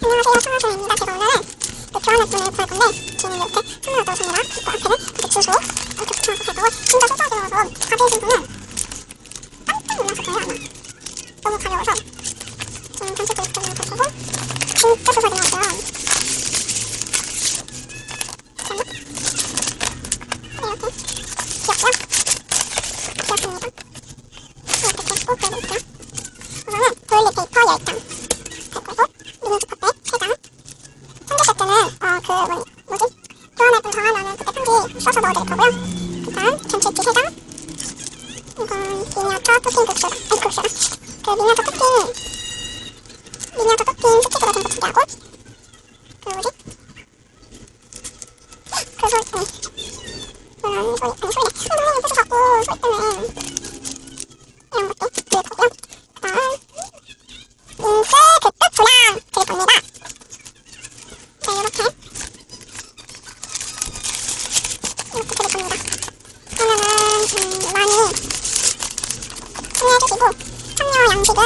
안녕하세요, 청아선입니다. 제가 오늘은 그 돈을 구할 건데, 뒤에는 이렇게 선물을 넣어줍니다. 그리고 앞에는 이렇게 주소, 이렇게 붙여서 살 거고, 진짜 소소하게 넣어서 가져오신 분은 깜짝 놀랐을 거예요, 아마. 너무 가벼워서. 음, 단체도 이렇게 넣을 거고, 진짜 소소하게 나왔어요. 잠깐만. 이렇게. 귀엽고요. 귀엽습니다. 이렇게 꽂고 그려드릴게요. 우선은 도일리 페이퍼 10장. 그리고 미니 주커백 3장. 현재 세트는 어, 그 뭐, 뭐지? 교환할 분 정하면은 그때 편지 써서 넣어드릴 거고요. 그 다음 전체티 3장. 이건 미니어처 토핑 국수. 아니 국수다. 그 미니어처 토핑 미니어처 토핑 스틱으로 된거 준비하고 그 뭐지? 그 소리 아니 그런 소리 아니 소리 참여해주시고 참여 양식은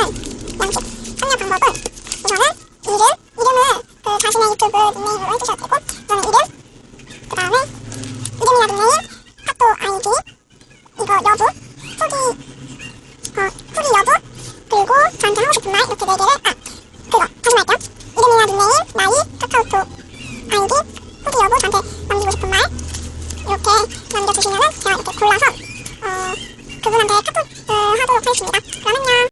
양식 참여 방법은 우선은 이름 이름을 그 자신의 유튜브 닉네임으로 해주셔도 되고 저는 이름 그 다음에 이름이나 닉네임 카톡 아이디 이거 여부 후기 어 후기 여부 그리고 저한테 하고 싶은 말 이렇게 네 개를 아 그거 다시 말할게요 이름이나 닉네임 나이 카카오톡 아이디 후기 여부 저한테 남기고 싶은 말 이렇게 남겨주시면은 제가 이렇게 골라서 어 그분한테 这是你的可乐呀